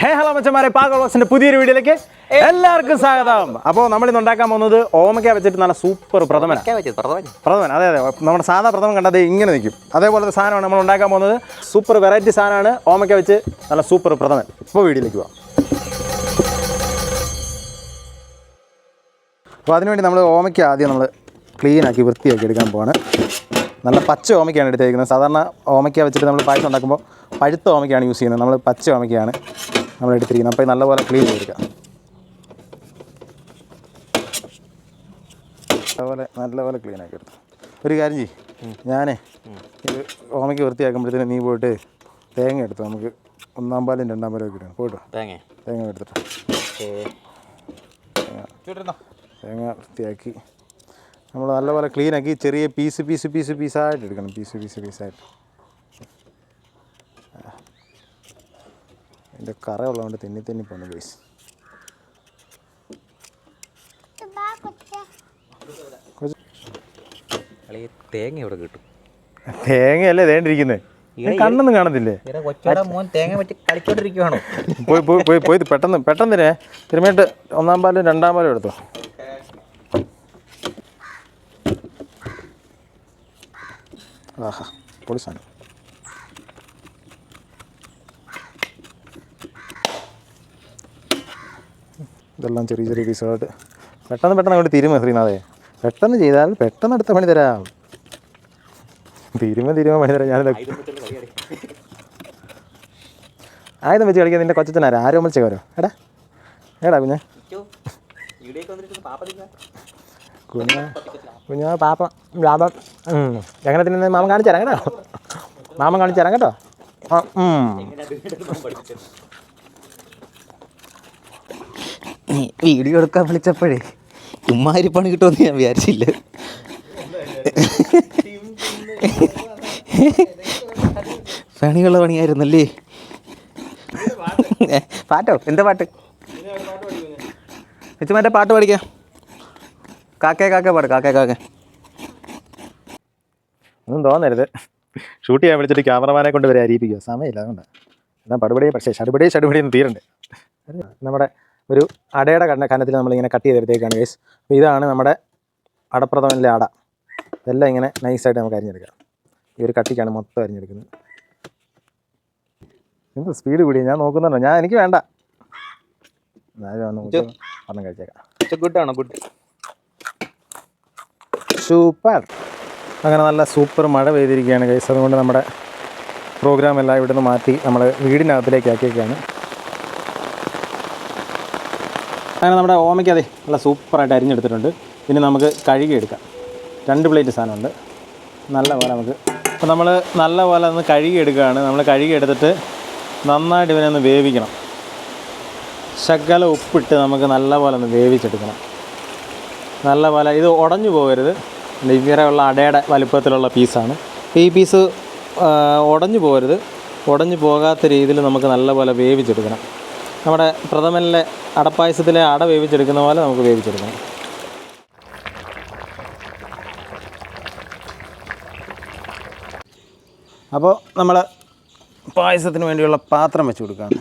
ഹേ hello മച്ചന്മാരെ പാക ബോക്സിന്റെ പുതിയൊരു വീഡിയോയിലേക്ക് എല്ലാവർക്കും സ്വാഗതം. അപ്പോൾ നമ്മൾ ഇന്ന് ഉണ്ടാക്കാൻ പോകുന്നത് ഓമക്ക വെച്ചിട്ട് നല്ല സൂപ്പർ പ്രഥമൻ. പ്രഥമൻ അതെ അതെ. നമ്മുടെ സാധാ പ്രഥമൻ കണ്ടത് ഇങ്ങനെ നിൽക്കും അതേപോലത്തെ സാധനമാണ് നമ്മൾ ഉണ്ടാക്കാൻ പോകുന്നത്. സൂപ്പർ വെറൈറ്റി സാധനമാണ് ഓമക്ക വെച്ച് നല്ല സൂപ്പർ പ്രഥമൻ. ഇപ്പോൾ വീഡിയോയിലേക്ക് പോവാം. അപ്പോൾ അതിനുവേണ്ടി നമ്മൾ ഓമയ്ക്ക ആദ്യം നമ്മൾ ക്ലീൻ ആക്കി വൃത്തിയാക്കി എടുക്കാൻ പോവാണ്. നല്ല പച്ച ഓമയ്ക്കാണ് എടുത്തേക്കുന്നത്. സാധാരണ ഓമയ്ക്ക വെച്ചിട്ട് നമ്മൾ പായസം ഉണ്ടാക്കുമ്പോൾ പഴുത്ത ഓമയ്ക്കാണ് യൂസ് ചെയ്യുന്നത്. നമ്മൾ പച്ച ഓമയ്ക്കാണ് നമ്മൾ എടുത്തിരിക്കുന്നത് അപ്പോൾ നല്ലപോലെ ക്ലീൻ ചെയ്തെടുക്കാം. നല്ലപോലെ നല്ലപോലെ ക്ലീൻ ആക്കി എടുത്തു. ഒരു കാര്യം ചെയ് ഞാനേ ഇത് ഓമയ്ക്ക് വൃത്തിയാക്കുമ്പോഴത്തേന് നീ പോയിട്ട് തേങ്ങ എടുത്തു. നമുക്ക് ഒന്നാം പാലും രണ്ടാം പാലും ഒക്കെ ഇടണം. പോയിട്ടോ? തേങ്ങ? തേങ്ങ എടുത്തിട്ട്. തേങ്ങ. വൃത്തിയാക്കി. നമ്മൾ നല്ലപോലെ ക്ലീൻ ആക്കി ചെറിയ പീസ് പീസ് പീസ് പീസായിട്ട് എടുക്കണം. പീസ് പീസ് പീസായിട്ട് അതിന്റെ കറ ഉള്ളതുകൊണ്ട് തെന്നി തെന്നി പോകുന്നു ഗൈസ് തേങ്ങ ഇവിടെ കിട്ടും? തേങ്ങയല്ലേ തേണ്ടിരിക്കുന്നത് കണ്ണൊന്നും കാണത്തില്ലേ? പോയി പോയി പോയി പോയി പെട്ടെന്ന് പെട്ടെന്ന് തന്നെ തിരുമേട്ട് ഒന്നാം പാലും രണ്ടാം പാലും എടുത്തോ. ആഹാ പൊളി സാധനം. ഇതെല്ലാം ചെറിയ ചെറിയ പീസുകളായിട്ട് പെട്ടെന്ന് പെട്ടെന്ന് അങ്ങോട്ട് തിരുമ ശ്രീനാഥേ. പെട്ടെന്ന് ചെയ്താൽ പെട്ടെന്ന് അടുത്ത പണി തരാം. തിരുമ തിരുമ പണി തരാം. ഞാനിത് ആയുധം വെച്ച് കളിക്കാൻ നിന്റെ കൊച്ചനാരാ ആരോ? വിളിച്ചേ വരോ എടാ എടാ കുഞ്ഞെ. കുഞ്ഞ കുഞ്ഞ പാപ്പ ലാഭം ഉം. എങ്ങനെ തിന്നുന്നത് മാമൻ കാണിച്ചു തരാം കേട്ടോ. മാമൻ കാണിച്ചു തരാം കേട്ടോ. ആ വീഡിയോ എടുക്കാൻ വിളിച്ചപ്പോഴേ ഉമ്മാരി പണി കിട്ടുമെന്ന് ഞാൻ വിചാരിച്ചില്ല. പണിയുള്ള പണിയായിരുന്നല്ലേ? പാട്ടോ? എന്താ പാട്ട്? വെച്ച് മറ്റേ പാട്ട് പഠിക്കാം. കാക്കേ കാക്കേ പാട് കാക്കേ കാക്കേ. ഒന്നും തോന്നരുത്. ഷൂട്ട് ചെയ്യാൻ വിളിച്ചിട്ട് ക്യാമറമാനെ കൊണ്ട് വരെ അരിയിപ്പിക്കുക. സമയമില്ല അതുകൊണ്ടാണ് എന്നാൽ പടുപടിയെ പക്ഷേ ഷടുപടി ഷടുപടി തീരണ്ട് തീരണ്ടേ. നമ്മുടെ ഒരു അടയുടെ കണ്ണ കനത്തിൽ നമ്മളിങ്ങനെ കട്ട് ചെയ്തെടുത്തേക്കാണ് ഗൈസ് അപ്പോൾ ഇതാണ് നമ്മുടെ അടപ്രഥമനിലെ അട. ഇതെല്ലാം ഇങ്ങനെ നൈസായിട്ട് നമുക്ക് അരിഞ്ഞെടുക്കാം. ഈ ഒരു കട്ടിക്കാണ് മൊത്തം അരിഞ്ഞെടുക്കുന്നത്. എന്ത് സ്പീഡ് കൂടി? ഞാൻ നോക്കുന്നുണ്ടോ? ഞാൻ എനിക്ക് വേണ്ട. പറഞ്ഞു കഴിച്ചേക്കാം. ഗുഡാണോ ഗുഡ് സൂപ്പർ അങ്ങനെ നല്ല സൂപ്പർ മഴ പെയ്തിരിക്കുകയാണ് ഗൈസ് അതുകൊണ്ട് നമ്മുടെ പ്രോഗ്രാം എല്ലാം ഇവിടുന്ന് മാറ്റി നമ്മൾ വീടിനകത്തിലേക്ക് ആക്കിയൊക്കെയാണ് അങ്ങനെ നമ്മുടെ ഓമയ്ക്ക് അതെ നല്ല സൂപ്പറായിട്ട് അരിഞ്ഞെടുത്തിട്ടുണ്ട്. ഇനി നമുക്ക് കഴുകിയെടുക്കാം. രണ്ട് പ്ലേറ്റ് സാധനമുണ്ട്. നല്ല പോലെ നമുക്ക് അപ്പോൾ നമ്മൾ നല്ല പോലെ ഒന്ന് കഴുകിയെടുക്കുകയാണ്. നമ്മൾ കഴുകിയെടുത്തിട്ട് നന്നായിട്ട് ഇവനെ ഒന്ന് വേവിക്കണം. ശകല ഉപ്പിട്ട് നമുക്ക് നല്ല പോലെ ഒന്ന് വേവിച്ചെടുക്കണം. നല്ല പോലെ ഇത് ഉടഞ്ഞു പോകരുത്. ഇവരെയുള്ള അടയുടെ വലുപ്പത്തിലുള്ള പീസാണ്. ഈ പീസ് ഉടഞ്ഞു പോകരുത്. ഉടഞ്ഞു പോകാത്ത രീതിയിൽ നമുക്ക് നല്ലപോലെ വേവിച്ചെടുക്കണം. നമ്മുടെ പ്രഥമനിലെ അടപ്പായസത്തിലെ അട വേവിച്ചെടുക്കുന്ന പോലെ നമുക്ക് വേവിച്ചെടുക്കണം അപ്പോൾ നമ്മൾ പായസത്തിന് വേണ്ടിയുള്ള പാത്രം വെച്ച് കൊടുക്കുകയാണ്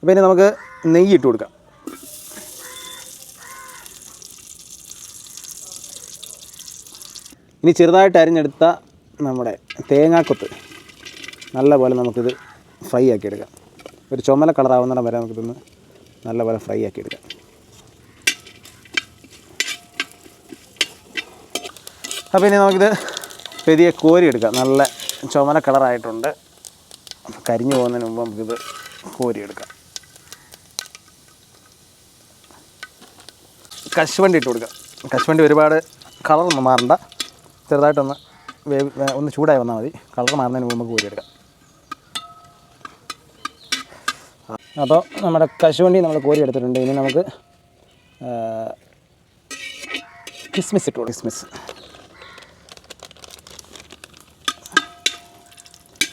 അപ്പോൾ ഇനി നമുക്ക് നെയ്യ് ഇട്ട് കൊടുക്കാം. ഇനി ചെറുതായിട്ട് അരിഞ്ഞെടുത്ത നമ്മുടെ തേങ്ങാക്കൊത്ത് നല്ലപോലെ നമുക്കിത് ഫ്രൈ ആക്കി എടുക്കാം. ഒരു ചുമല കളറാവുന്നിടം വരെ നമുക്കിതൊന്ന് നല്ലപോലെ ഫ്രൈ ആക്കി എടുക്കാം. അപ്പോൾ ഇനി നമുക്കിത് കോരി എടുക്കാം. നല്ല ചുമല കളറായിട്ടുണ്ട്. കരിഞ്ഞു പോകുന്നതിന് മുമ്പ് നമുക്കിത് കോരി എടുക്കാം. കശുവണ്ടി ഇട്ട് കൊടുക്കാം. കശുവണ്ടി ഒരുപാട് കളറൊന്നും മാറണ്ട. ചെറുതായിട്ടൊന്ന് വേവ് ഒന്ന് ചൂടായി വന്നാൽ മതി. കളർ മാറുന്നതിന് മുമ്പ് കോരിയെടുക്കാം അപ്പോൾ നമ്മുടെ കശുവണ്ടി നമ്മൾ കോരി എടുത്തിട്ടുണ്ട്. ഇനി നമുക്ക് കിസ്മിസ് ഇട്ടു. കിസ്മിസ്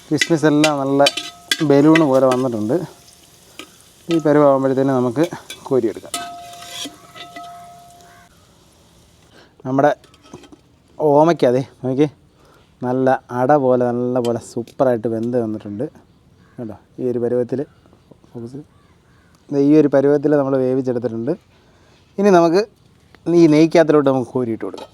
കിസ്മിസ് എല്ലാം നല്ല ബലൂൺ പോലെ വന്നിട്ടുണ്ട്. ഈ പരുവാകുമ്പോഴത്തേന് നമുക്ക് കോരിയെടുക്കാം നമ്മുടെ ഓമയ്ക്ക് അതെ നോക്കി നല്ല അട പോലെ നല്ല പോലെ സൂപ്പറായിട്ട് വെന്ത് വന്നിട്ടുണ്ട്. കേട്ടോ ഈ ഒരു പരുവത്തിൽ ഫോക്കസ് ഈ ഒരു പരുവത്തിൽ നമ്മൾ വേവിച്ചെടുത്തിട്ടുണ്ട്. ഇനി നമുക്ക് ഈ നെയ്ക്കകത്തിലോട്ട് നമുക്ക് കോരിയിട്ട് കൊടുക്കാം.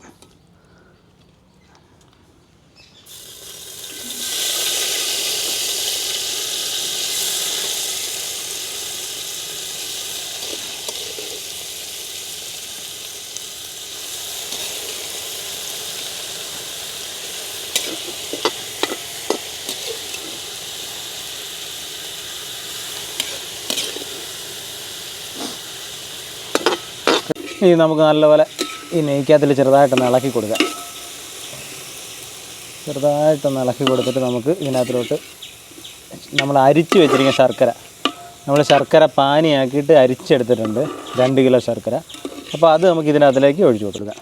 ഇനി നമുക്ക് നല്ലപോലെ ഈ നെയ്ക്കകത്തിൽ ചെറുതായിട്ടൊന്ന് ഇളക്കി കൊടുക്കാം. ചെറുതായിട്ടൊന്ന് ഇളക്കി കൊടുത്തിട്ട് നമുക്ക് ഇതിനകത്തിലോട്ട് നമ്മൾ അരിച്ച് വെച്ചിരിക്കുന്ന ശർക്കര. നമ്മൾ ശർക്കര പാനിയാക്കിയിട്ട് അരിച്ചെടുത്തിട്ടുണ്ട്. രണ്ട് കിലോ ശർക്കര. അപ്പോൾ അത് നമുക്ക് ഇതിനകത്തിലേക്ക് ഒഴിച്ചു കൊടുക്കാം.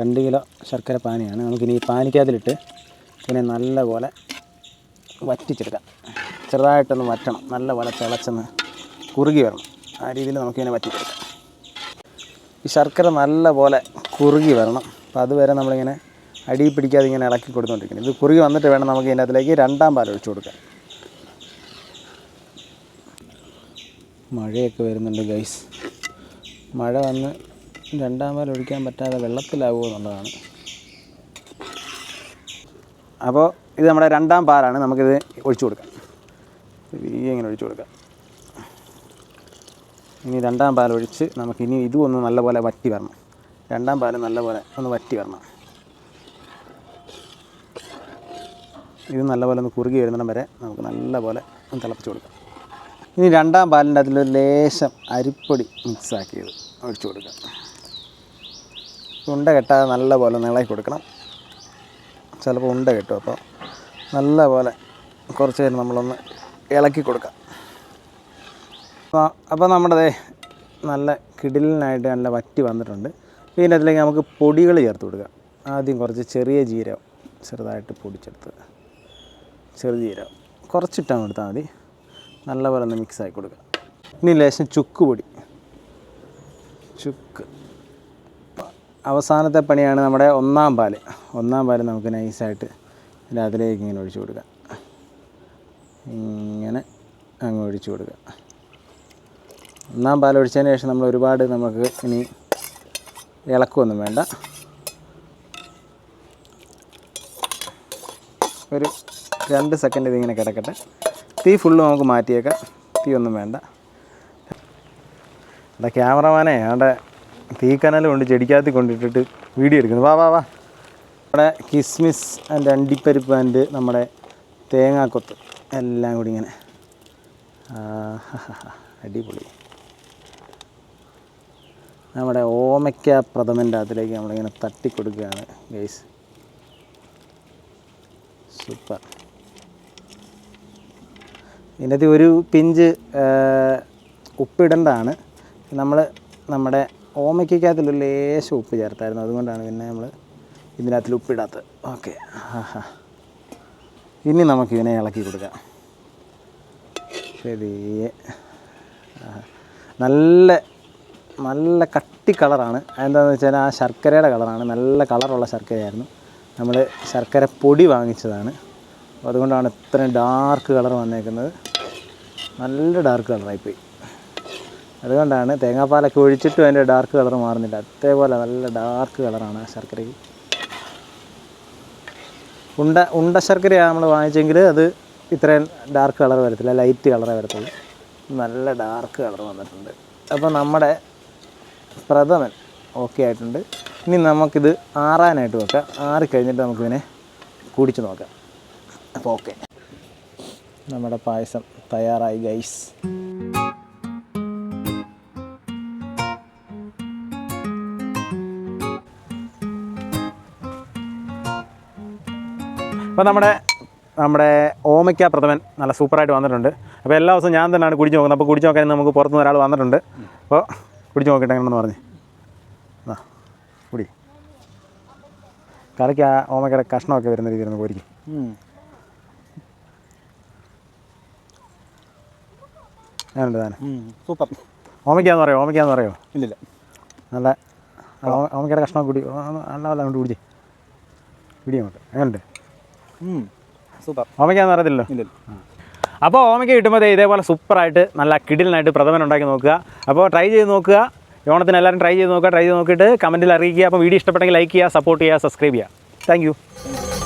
രണ്ട് കിലോ ശർക്കര പാനിയാണ്. നമുക്കിനി ഈ പാനിക്കകത്തിലിട്ട് ഇതിനെ നല്ലപോലെ വറ്റിച്ചെടുക്കാം. ചെറുതായിട്ടൊന്ന് വറ്റണം. നല്ലപോലെ തിളച്ചൊന്ന് കുറുകി വരണം ആ രീതിയിൽ നമുക്കിതിനെ വറ്റിച്ചെടുക്കാം ഈ ശർക്കര നല്ല പോലെ കുറുകി വരണം. അപ്പോൾ അതുവരെ നമ്മളിങ്ങനെ അടി പിടിക്കാതെ ഇങ്ങനെ ഇളക്കി കൊടുത്തുകൊണ്ടിരിക്കണം ഇത് കുറുകി വന്നിട്ട് വേണം നമുക്ക് ഇതിന്റെ അതിലേക്ക് രണ്ടാം പാൽ ഒഴിച്ചു കൊടുക്കാൻ. മഴയൊക്കെ വരുന്നുണ്ട് ഗൈസ്. മഴ വന്ന് രണ്ടാം പാൽ ഒഴിക്കാൻ പറ്റാതെ വെള്ളത്തിലാവുമോ എന്നുള്ളതാണ്. അപ്പോൾ ഇത് നമ്മുടെ രണ്ടാം പാലാണ് നമുക്കിത് ഒഴിച്ചു കൊടുക്കാം. ഇങ്ങനെ ഒഴിച്ചു കൊടുക്കാം. ഇനി രണ്ടാം പാൽ ഒഴിച്ച് നമുക്ക് ഇനി ഇതും ഒന്ന് നല്ലപോലെ വറ്റി വരണം. രണ്ടാം പാൽ നല്ലപോലെ ഒന്ന് വറ്റി വരണം. ഇത് നല്ലപോലെ ഒന്ന് കുറുകി വരുന്നിടം വരെ നമുക്ക് നല്ലപോലെ ഒന്ന് തിളപ്പിച്ച് കൊടുക്കാം. ഇനി രണ്ടാം പാലിന്റെ അതിലൊരു ലേശം അരിപ്പൊടി മിക്സാക്കിയത് ഒഴിച്ചു കൊടുക്കാം. ഉണ്ട കെട്ടാതെ നല്ലപോലെ ഒന്ന് ഇളക്കി കൊടുക്കണം. ചിലപ്പോൾ ഉണ്ട കെട്ടും. അപ്പോൾ നല്ലപോലെ കുറച്ച് നേരം നമ്മളൊന്ന് ഇളക്കി കൊടുക്കാം. അപ്പോൾ നമ്മുടെ നല്ല കിടിലിനായിട്ട് നല്ല വറ്റി വന്നിട്ടുണ്ട്. പിന്നെ അതിലേക്ക് നമുക്ക് പൊടികൾ ചേർത്ത് കൊടുക്കുക ആദ്യം കുറച്ച് ചെറിയ ജീരകം ചെറുതായിട്ട് പൊടിച്ചെടുത്ത്. ചെറു ജീരകം. കുറച്ചിട്ടാൽ കൊടുത്താൽ മതി. നല്ലപോലെ ഒന്ന് മിക്സ് ആക്കി കൊടുക്കുക ഇനി ലേശം ചുക്ക് പൊടി. ചുക്ക്. അവസാനത്തെ പണിയാണ് നമ്മുടെ ഒന്നാം പാൽ. ഒന്നാം പാൽ നമുക്ക് നൈസായിട്ട് രാത്രിയിലേക്ക് ഇങ്ങനെ ഒഴിച്ചു കൊടുക്കുക ഇങ്ങനെ അങ്ങ് ഒഴിച്ചു കൊടുക്കുക ഒന്നാം പാലൊഴിച്ചതിന് ശേഷം നമ്മൾ ഒരുപാട് നമുക്ക് ഇനി ഇളക്കൊന്നും വേണ്ട. ഒരു രണ്ട് സെക്കൻഡ് ഇതിങ്ങനെ കിടക്കട്ടെ. തീ ഫുള്ള് നമുക്ക് മാറ്റിയേക്കാം. തീ ഒന്നും വേണ്ട. അവിടെ ക്യാമറമാനെ അവിടെ തീ കനൽ കൊണ്ട് ചെടിക്കകത്ത് കൊണ്ടിട്ടിട്ട് വീഡിയോ എടുക്കുന്നു. വാ വാ വാ. നമ്മുടെ കിസ്മിസ് ആൻഡ് അണ്ടിപ്പരിപ്പ് ആൻഡ് നമ്മുടെ തേങ്ങാക്കൊത്ത് എല്ലാം കൂടി ഇങ്ങനെ. അടിപൊളി. നമ്മുടെ ഓമയ്ക്ക പ്രഥമന്റെ അതിലേക്ക് നമ്മളിങ്ങനെ തട്ടി കൊടുക്കുകയാണ് ഗൈസ് സൂപ്പർ ഇതിനകത്ത് ഒരു പിഞ്ച് ഉപ്പിടേണ്ടതാണ്. നമ്മൾ നമ്മുടെ ഓമയ്ക്കകത്തിൽ ലേശം ഉപ്പ് ചേർത്തായിരുന്നു. അതുകൊണ്ടാണ് പിന്നെ നമ്മൾ ഇതിനകത്തിൽ ഉപ്പിടാത്തത്. ഓക്കെ ഇനി നമുക്ക് ഇതിനെ ഇളക്കി കൊടുക്കാം. ശരിയെ. നല്ല നല്ല കട്ടി കളറാണ്. എന്താണെന്ന് വെച്ചാൽ ആ ശർക്കരയുടെ കളറാണ്. നല്ല കളറുള്ള ശർക്കരയായിരുന്നു. നമ്മൾ ശർക്കര പൊടി വാങ്ങിച്ചതാണ്. അതുകൊണ്ടാണ് ഇത്രയും ഡാർക്ക് കളർ വന്നേക്കുന്നത്. നല്ല ഡാർക്ക് കളറായിപ്പോയി. അതുകൊണ്ടാണ് തേങ്ങാപ്പാലൊക്കെ ഒഴിച്ചിട്ടും അതിന്റെ ഡാർക്ക് കളർ മാറുന്നില്ല. അതേപോലെ നല്ല ഡാർക്ക് കളറാണ് ആ ശർക്കരയ്ക്ക്. ഉണ്ട ഉണ്ട ശർക്കരയാണ് നമ്മൾ വാങ്ങിച്ചെങ്കിൽ അത് ഇത്രയും ഡാർക്ക് കളർ വരത്തില്ല. ലൈറ്റ് കളറേ വരത്തുള്ളൂ. നല്ല ഡാർക്ക് കളർ വന്നിട്ടുണ്ട്. അപ്പോൾ നമ്മുടെ പ്രഥമൻ. ഓക്കെ ആയിട്ടുണ്ട്. ഇനി നമുക്കിത് ആറാനായിട്ട് വെക്കാം. ആറി കഴിഞ്ഞിട്ട് നമുക്കിതിനെ കുടിച്ച് നോക്കാം. അപ്പോൾ ഓക്കെ നമ്മുടെ പായസം തയ്യാറായി ഗൈസ് അപ്പോൾ നമ്മുടെ നമ്മുടെ ഓമയ്ക്ക പ്രഥമൻ നല്ല സൂപ്പറായിട്ട് വന്നിട്ടുണ്ട്. അപ്പോൾ എല്ലാ ദിവസവും ഞാൻ തന്നെയാണ് കുടിച്ച് നോക്കുന്നത്. അപ്പോൾ കുടിച്ച് നോക്കാൻ നമുക്ക് പുറത്തുനിന്ന് ഒരാൾ വന്നിട്ടുണ്ട്. അപ്പോൾ കുടിച്ച് നോക്കട്ടെ എങ്ങനെയെന്ന് പറഞ്ഞ്. ആ കുടി. കറിക്ക് ആ ഓമയ്ക്കയുടെ കഷ്ണമൊക്കെ വരുന്ന രീതിയിൽ ഒന്ന് പൊരിക്കും ഞാനുണ്ട് താനെ സൂപ്പർ. ഓമയ്ക്കാന്ന് പറയോ ഓമയ്ക്കാന്ന് പറയോ? ഇല്ലില്ല. നല്ല ഓമയ്ക്കയുടെ കഷ്ണം കൂടി നല്ല നല്ല കൊണ്ട് കുടിച്ചേ. പിടി അങ്ങോട്ട്. എങ്ങനെയുണ്ട് സൂപ്പർ. ഓമയ്ക്കാന്ന് അറിയത്തില്ലല്ലോ ഇല്ല അപ്പോൾ ഓമയ്ക്ക് കിട്ടുമ്പോൾ ഇതേപോലെ സൂപ്പറായിട്ട് നല്ല കിടിലിനായിട്ട് പ്രഥമൻ ഉണ്ടാക്കി നോക്കുക. അപ്പോൾ ട്രൈ ചെയ്ത് നോക്കുക. ഓണത്തിന് എല്ലാവരും ട്രൈ ചെയ്ത് നോക്കുക. ട്രൈ ചെയ്ത് നോക്കിയിട്ട് കമന്റിൽ അറിയിക്കുക. അപ്പോൾ വീഡിയോ ഇഷ്ടപ്പെട്ടെങ്കിൽ ലൈക്ക് ചെയ്യുക സപ്പോർട്ട് ചെയ്യുക സബ്സ്ക്രൈബ് ചെയ്യുക. താങ്ക്